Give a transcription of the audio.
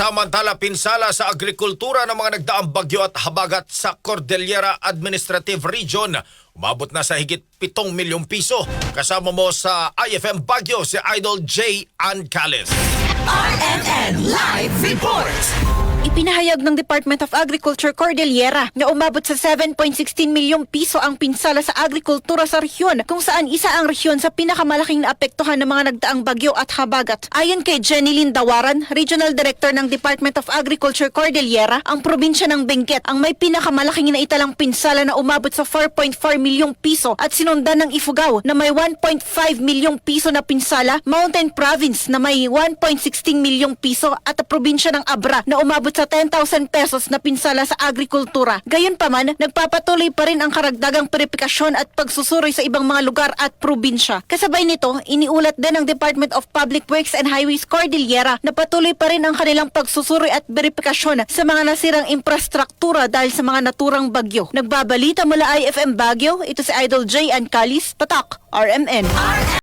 Samantala, pinsala sa agrikultura ng mga nagdaang bagyo at habagat sa Cordillera Administrative Region. Umabot na sa higit 7 milyong piso. Kasama mo sa IFM Bagyo si Idol J. Ancalis. RMN Live Report! Ipinahayag ng Department of Agriculture Cordillera na umabot sa 7.16 milyong piso ang pinsala sa agrikultura sa rehiyon kung saan isa ang rehiyon sa pinakamalaking naapektuhan ng mga nagdaang bagyo at habagat. Ayon kay Jenny Lynn Dawaran, Regional Director ng Department of Agriculture Cordillera, ang probinsya ng Benguet ang may pinakamalaking naitalang pinsala na umabot sa 4.4 milyong piso at sinundan ng Ifugao na may 1.5 milyong piso na pinsala, Mountain Province na may 1.16 milyong piso at probinsya ng Abra na umabot sa 10,000 pesos na pinsala sa agrikultura. Gayunpaman, nagpapatuloy pa rin ang karagdagang peripikasyon at pagsusuri sa ibang mga lugar at probinsya. Kasabay nito, iniulat din ng Department of Public Works and Highways Cordillera na patuloy pa rin ang kanilang pagsusuri at verifikasyon sa mga nasirang infrastruktura dahil sa mga naturang bagyo. Nagbabalita mula IFM Baguio, ito si Idol J. Ancalis, Patak, RMN. RMN